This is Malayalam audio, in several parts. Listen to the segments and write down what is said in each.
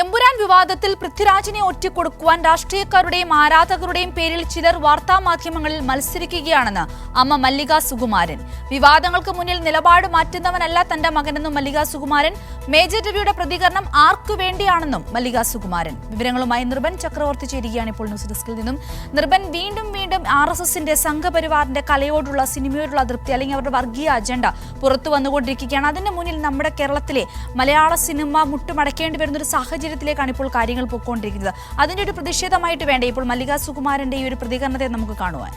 എമ്പുരാൻ വിവാദത്തിൽ പൃഥ്വിരാജിനെ ഒറ്റിക്കൊടുക്കുവാൻ രാഷ്ട്രീയക്കാരുടെയും ആരാധകരുടെയും പേരിൽ ചിലർ വാർത്താമാധ്യമങ്ങളിൽ മത്സരിക്കുകയാണെന്ന് അമ്മ മല്ലിക സുകുമാരൻ. വിവാദങ്ങൾക്ക് മുന്നിൽ നിലപാട് മാറ്റുന്നവനല്ല തന്റെ മകനെന്നും മല്ലിക സുകുമാരൻ. മേജർ രവിയുടെ പ്രതികരണം ആർക്കു വേണ്ടിയാണെന്നും മല്ലിക സുകുമാരൻ. വിവരങ്ങളുമായി നിർബൻ ചക്രവർത്തി ചേരുകയാണ് ഇപ്പോൾ ന്യൂസ് ഡെസ്കിൽ നിന്നും. നിർബൻ വീണ്ടും വീണ്ടും ആർ എസ് എസിന്റെ സംഘപരിവാറിന്റെ കലയോടുള്ള സിനിമയോടുള്ള അതൃപ്തി അല്ലെങ്കിൽ അവരുടെ വർഗീയ അജണ്ട പുറത്തു വന്നുകൊണ്ടിരിക്കുകയാണ്. അതിന്റെ മുന്നിൽ നമ്മുടെ കേരളത്തിലെ മലയാള സിനിമ മുട്ടുമടക്കേണ്ടി വരുന്ന ഒരു സാഹചര്യത്തിലേക്കാണ് ഇപ്പോൾ കാര്യങ്ങൾ പോയിക്കൊണ്ടിരിക്കുന്നത്. അതിന്റെ ഒരു പ്രതിഷേധമായിട്ട് വേണ്ട? ഇപ്പോൾ മല്ലിക സുകുമാരന്റെ ഈ ഒരു പ്രതികരണത്തെ നമുക്ക് കാണുവാൻ.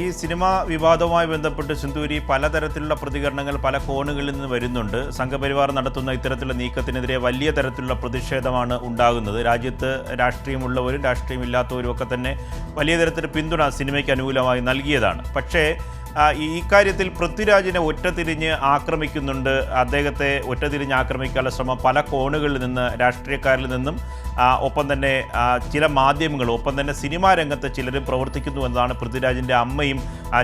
ഈ സിനിമാ വിവാദവുമായി ബന്ധപ്പെട്ട് സിന്ദൂരി പലതരത്തിലുള്ള പ്രതികരണങ്ങൾ പല കോണുകളിൽ നിന്ന് വരുന്നുണ്ട്. സംഘപരിവാർ നടത്തുന്ന ഇത്തരത്തിലുള്ള നീക്കത്തിനെതിരെ വലിയ തരത്തിലുള്ള പ്രതിഷേധമാണ് ഉണ്ടാകുന്നത്. രാജ്യത്ത് രാഷ്ട്രീയമുള്ളവരും രാഷ്ട്രീയമില്ലാത്തവരും ഒക്കെ തന്നെ വലിയ തരത്തിൽ പിന്തുണ സിനിമയ്ക്ക് അനുകൂലമായി നൽകിയതാണ്. പക്ഷേ ഈ കാര്യത്തിൽ പൃഥ്വിരാജിനെ ഒറ്റതിരിഞ്ഞ് ആക്രമിക്കുന്നുണ്ട്. അദ്ദേഹത്തെ ഒറ്റതിരിഞ്ഞ് ആക്രമിക്കാനുള്ള ശ്രമം പല കോണുകളിൽ നിന്ന് രാഷ്ട്രീയക്കാരിൽ നിന്നും ഒപ്പം തന്നെ ചില മാധ്യമങ്ങൾ ഒപ്പം തന്നെ സിനിമാ രംഗത്ത് ചിലരും പ്രവർത്തിക്കുന്നു എന്നതാണ് പൃഥ്വിരാജിന്റെ അമ്മയും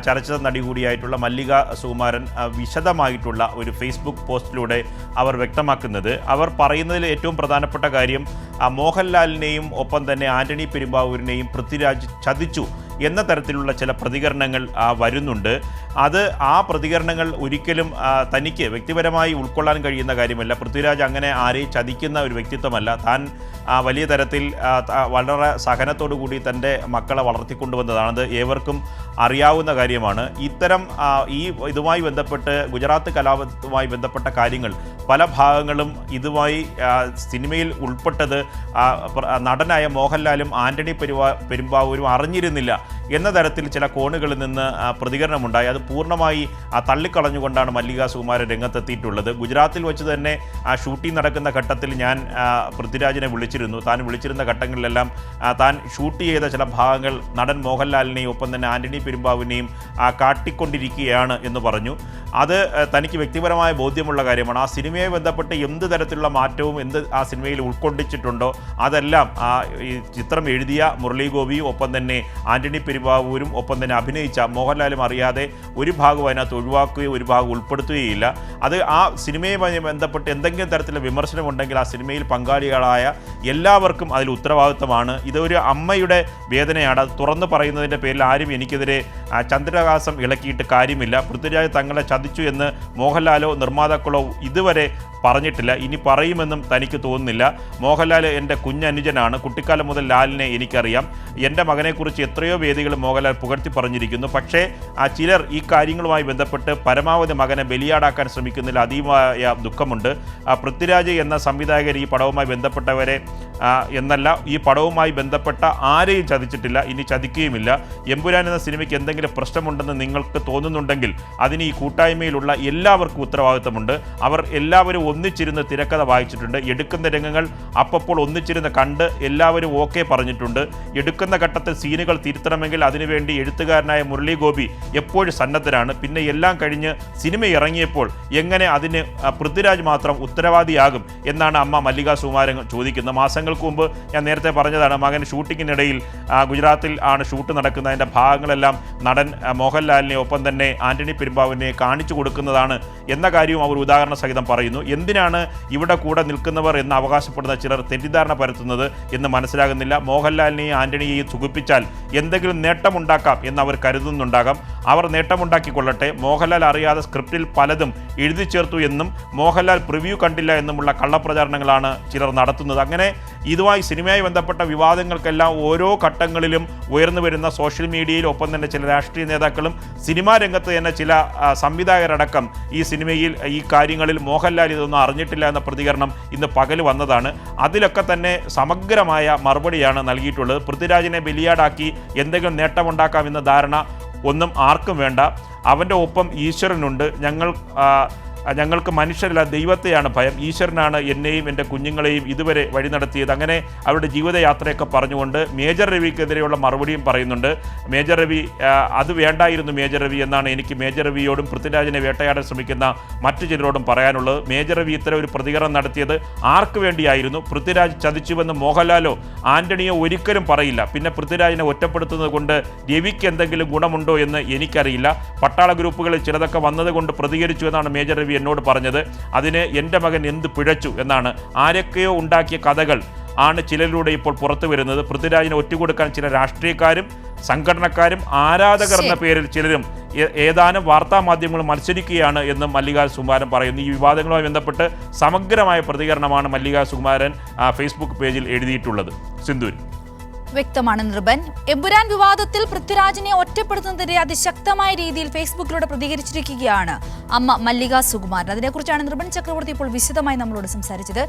ചലച്ചിത്ര നടി കൂടിയായിട്ടുള്ള മല്ലിക സുകുമാരൻ വിശദമായിട്ടുള്ള ഒരു ഫേസ്ബുക്ക് പോസ്റ്റിലൂടെ അവർ വ്യക്തമാക്കുന്നത്. അവർ പറയുന്നതിൽ ഏറ്റവും പ്രധാനപ്പെട്ട കാര്യം മോഹൻലാലിനെയും ഒപ്പം തന്നെ ആന്റണി പെരുമ്പാവൂരിനെയും പൃഥ്വിരാജ് ചതിച്ചു. എന്ന തരത്തിലുള്ള ചില പ്രതികരണങ്ങൾ വരുന്നുണ്ട്. അത് ആ പ്രതികരണങ്ങൾ ഒരിക്കലും തനിക്ക് വ്യക്തിപരമായി ഉൾക്കൊള്ളാൻ കഴിയുന്ന കാര്യമല്ല. പൃഥ്വിരാജ് അങ്ങനെ ആരെയും ചതിക്കുന്ന ഒരു വ്യക്തിത്വമല്ല. താൻ വലിയ തരത്തിൽ വളരെ സഹനത്തോടു കൂടി തന്റെ മക്കളെ വളർത്തിക്കൊണ്ടുവന്നതാണത്. ഏവർക്കും അറിയാവുന്ന കാര്യമാണ്. ഇത്തരം ഈ ഇതുമായി ബന്ധപ്പെട്ട് ഗുജറാത്ത് കലാപത്തുമായി ബന്ധപ്പെട്ട കാര്യങ്ങൾ പല ഭാഗങ്ങളും ഇതുമായി സിനിമയിൽ ഉൾപ്പെട്ടത് നടനായ മോഹൻലാലും ആന്റണി പെരുവാ പെരുമ്പാവൂരും അറിഞ്ഞിരുന്നില്ല എന്ന തരത്തിൽ ചില കോണുകളിൽ നിന്ന് പ്രതികരണമുണ്ടായി. അത് പൂർണമായി തള്ളിക്കളഞ്ഞുകൊണ്ടാണ് മല്ലിക സുകുമാരൻ രംഗത്തെത്തിയിട്ടുള്ളത്. ഗുജറാത്തിൽ വെച്ച് തന്നെ ഷൂട്ടിംഗ് നടക്കുന്ന ഘട്ടത്തിൽ ഞാൻ പൃഥ്വിരാജിനെ പൃഥ്വിരാജിനെ വിളിച്ചിരുന്നു. താൻ വിളിച്ചിരുന്ന ഘട്ടങ്ങളിലെല്ലാം താൻ ഷൂട്ട് ചെയ്ത ചില ഭാഗങ്ങൾ നടൻ മോഹൻലാലിനെയും ഒപ്പം തന്നെ ആന്റണി പെരുമ്പാവിനെയും കാട്ടിക്കൊണ്ടിരിക്കുകയാണ് എന്ന് പറഞ്ഞു. അത് തനിക്ക് വ്യക്തിപരമായ ബോധ്യമുള്ള കാര്യമാണ്. ആ സിനിമയെ ബന്ധപ്പെട്ട് എന്ത് തരത്തിലുള്ള മാറ്റവും എന്ത് ആ സിനിമയിൽ ഉൾക്കൊണ്ടിച്ചിട്ടുണ്ടോ അതെല്ലാം ആ ഈ ചിത്രം എഴുതിയ മുരളി ഒപ്പം തന്നെ ആന്റണി പെരുമ്പാവൂരും ഒപ്പം തന്നെ അഭിനയിച്ച മോഹൻലാലും അറിയാതെ ഒരു ഭാഗം അതിനകത്ത് ഒഴിവാക്കുകയും ഒരു ഭാഗം ഉൾപ്പെടുത്തുകയില്ല. അത് ആ സിനിമയുമായി ബന്ധപ്പെട്ട് എന്തെങ്കിലും തരത്തിലുള്ള വിമർശനമുണ്ടെങ്കിൽ ആ സിനിമയിൽ പങ്കാളികളായ എല്ലാവർക്കും അതിൽ ഉത്തരവാദിത്തമാണ് ഇതൊരു അമ്മയുടെ വേദനയാണ്. അത് തുറന്നു പറയുന്നതിന്റെ പേരിൽ ആരും എനിക്കെതിരെ ചന്ദ്രകാസം ഇളക്കിയിട്ട് കാര്യമില്ല. പൃഥ്വിരാജ് തങ്ങളെ ചതിച്ചു എന്ന് മോഹൻലാലോ നിർമ്മാതാക്കളോ ഇതുവരെ പറഞ്ഞിട്ടില്ല. ഇനി പറയുമെന്നും തനിക്ക് തോന്നുന്നില്ല. മോഹൻലാൽ എന്റെ കുഞ്ഞനുജനാണ്. കുട്ടിക്കാലം മുതൽ ലാലിനെ എനിക്കറിയാം. എന്റെ മകനെക്കുറിച്ച് എത്രയോ വേദികൾ മോഹൻലാൽ പുകഴ്ത്തി പറഞ്ഞിരിക്കുന്നു. പക്ഷേ ആ ചിലർ ഈ കാര്യങ്ങളുമായി ബന്ധപ്പെട്ട് പരമാവധി മകനെ ബലിയാടാക്കാൻ ശ്രമിക്കുന്നതിൽ അതീവമായ ദുഃഖമുണ്ട്. ആ പൃഥ്വിരാജ് എന്ന സംവിധായകർ ഈ പടവുമായി ബന്ധപ്പെട്ടവരെ എന്നല്ല ഈ പടവുമായി ബന്ധപ്പെട്ട ആരെയും ചതിച്ചിട്ടില്ല. ഇനി ചതിക്കുകയുമില്ല. എമ്പുരാൻ എന്ന സിനിമയ്ക്ക് എന്തെങ്കിലും പ്രശ്നമുണ്ടെന്ന് നിങ്ങൾക്ക് തോന്നുന്നുണ്ടെങ്കിൽ അതിന് ഈ കൂട്ടായ്മയിലുള്ള എല്ലാവർക്കും ഉത്തരവാദിത്തമുണ്ട്. അവർ എല്ലാവരും ഒന്നിച്ചിരുന്ന് തിരക്കഥ വായിച്ചിട്ടുണ്ട്. എടുക്കുന്ന രംഗങ്ങൾ അപ്പപ്പോൾ ഒന്നിച്ചിരുന്ന് കണ്ട് എല്ലാവരും ഓക്കെ പറഞ്ഞിട്ടുണ്ട്. എടുക്കുന്ന ഘട്ടത്തിൽ സീനുകൾ തിരുത്തണമെങ്കിൽ അതിനുവേണ്ടി എഴുത്തുകാരനായ മുരളി ഗോപി എപ്പോഴും സന്നദ്ധരാണ്. പിന്നെ എല്ലാം കഴിഞ്ഞ് സിനിമ ഇറങ്ങിയപ്പോൾ എങ്ങനെ അതിന് പൃഥ്വിരാജ് മാത്രം ഉത്തരവാദിയാകും എന്നാണ് അമ്മ മല്ലിക സുമാരൻ ചോദിക്കുന്നത്. മാസങ്ങൾക്ക് മുമ്പ് ഞാൻ നേരത്തെ പറഞ്ഞതാണ് മകൻ ഷൂട്ടിങ്ങിനിടയിൽ ഗുജറാത്തിൽ ആണ് ഷൂട്ട് നടക്കുന്നത്. അതിന്റെ ഭാഗങ്ങളെല്ലാം നടൻ മോഹൻലാലിനെ ഒപ്പം തന്നെ ആന്റണി പെരുമ്പാവിനെ കാണിച്ചു കൊടുക്കുന്നതാണ് എന്ന കാര്യവും അവർ ഉദാഹരണ സഹിതം പറയുന്നു. എന്തിനാണ് ഇവിടെ കൂടെ നിൽക്കുന്നവർ എന്ന് അവകാശപ്പെടുന്ന ചിലർ തെറ്റിദ്ധാരണ പരത്തുന്നത് എന്ന് മനസ്സിലാകുന്നില്ല. മോഹൻലാലിനെയും ആന്റണിയെയും സുഖിപ്പിച്ചാൽ എന്തെങ്കിലും നേട്ടമുണ്ടാക്കാം എന്ന് അവർ കരുതുന്നുണ്ടാകാം. അവർ നേട്ടമുണ്ടാക്കിക്കൊള്ളട്ടെ. മോഹൻലാൽ അറിയാതെ സ്ക്രിപ്റ്റിൽ പലതും എഴുതി ചേർത്തു എന്നും മോഹൻലാൽ പ്രിവ്യൂ കണ്ടില്ല എന്നുമുള്ള കള്ളപ്രചാരണങ്ങളാണ് ചിലർ നടത്തുന്നത്. അങ്ങനെ ഇതുമായി സിനിമയുമായി ബന്ധപ്പെട്ട വിവാദങ്ങൾക്കെല്ലാം ഓരോ ഘട്ടങ്ങളിലും ഉയർന്നു വരുന്ന സോഷ്യൽ മീഡിയയിൽ ഒപ്പം തന്നെ ചില രാഷ്ട്രീയ നേതാക്കളും സിനിമാ രംഗത്ത് തന്നെ ചില സംവിധായകരടക്കം ഈ സിനിമയിൽ ഈ കാര്യങ്ങളിൽ മോഹൻലാൽ ഇതൊന്നും അറിഞ്ഞിട്ടില്ല എന്ന പ്രതികരണം ഇന്ന് പകൽ വന്നതാണ്. അതിലൊക്കെ തന്നെ സമഗ്രമായ മറുപടിയാണ് നൽകിയിട്ടുള്ളത്. പൃഥ്വിരാജിനെ ബലിയാടാക്കി എന്തെങ്കിലും നേട്ടമുണ്ടാക്കാമെന്ന ധാരണ ഒന്നും ആർക്കും വേണ്ട. അവന്റെ ഒപ്പം ഈശ്വരനുണ്ട്. ഞങ്ങൾ ഞങ്ങൾക്ക് മനുഷ്യരല്ല ദൈവത്തെയാണ് ഭയം. ഈശ്വരനാണ് എന്നെയും എന്റെ കുഞ്ഞുങ്ങളെയും ഇതുവരെ വഴി നടത്തിയത്. അങ്ങനെ അവരുടെ ജീവിതയാത്രയൊക്കെ പറഞ്ഞുകൊണ്ട് മേജർ രവിക്കെതിരെയുള്ള മറുപടിയും പറയുന്നുണ്ട്. മേജർ രവി അത് വേണ്ടായിരുന്നു മേജർ രവി എന്നാണ് എനിക്ക് മേജർ രവിയോടും പൃഥ്വിരാജിനെ വേട്ടയാടാൻ ശ്രമിക്കുന്ന മറ്റു ചിലരോടും പറയാനുള്ളത്. മേജർ രവി ഇത്തരം ഒരു പ്രതികരണം നടത്തിയത് ആർക്ക് വേണ്ടിയായിരുന്നു? പൃഥ്വിരാജ് ചതിച്ചുവെന്ന് മോഹൻലാലോ ആന്റണിയോ ഒരിക്കലും പറയില്ല. പിന്നെ പൃഥ്വിരാജിനെ ഒറ്റപ്പെടുത്തുന്നത് കൊണ്ട് രവിക്ക് എന്തെങ്കിലും ഗുണമുണ്ടോ എന്ന് എനിക്കറിയില്ല. പട്ടാള ഗ്രൂപ്പുകളിൽ ചിലതൊക്കെ വന്നതുകൊണ്ട് പ്രതികരിച്ചു എന്നാണ് മേജർ രവി എന്നോട് പറഞ്ഞത് അതിന് എന്റെ മകൻ എന്ത് പിഴച്ചു? എന്നാണ്. ആരൊക്കെയോ ഉണ്ടാക്കിയ കഥകൾ ആണ് ചിലരിലൂടെ ഇപ്പോൾ പുറത്തു വരുന്നത്. പൃഥ്വിരാജിനെ ഒറ്റുകൊടുക്കാൻ ചില രാഷ്ട്രീയക്കാരും സംഘടനക്കാരും ആരാധകർ എന്ന പേരിൽ ചിലരും ഏതാനും വാർത്താ മാധ്യമങ്ങൾ മത്സരിക്കുകയാണ് എന്ന് മല്ലികാ സുകുമാരൻ പറയുന്നു. ഈ വിവാദങ്ങളുമായി ബന്ധപ്പെട്ട് സമഗ്രമായ പ്രതികരണമാണ് മല്ലികാ സുകുമാരൻ ഫേസ്ബുക്ക് പേജിൽ എഴുതിയിട്ടുള്ളത്. സിന്ധൂരി വ്യക്തമാണ് നിർബൻ. എമ്പുരാൻ വിവാദത്തിൽ പൃഥ്വിരാജിനെ ഒറ്റപ്പെടുത്തുന്നതിനെ അതിശക്തമായ രീതിയിൽ ഫേസ്ബുക്കിലൂടെ പ്രതികരിച്ചിരിക്കുകയാണ് അമ്മ മല്ലിക സുകുമാരൻ. അതിനെക്കുറിച്ചാണ് നിർബൻ ചക്രവർത്തി ഇപ്പോൾ വിശദമായി നമ്മളോട് സംസാരിച്ചത്.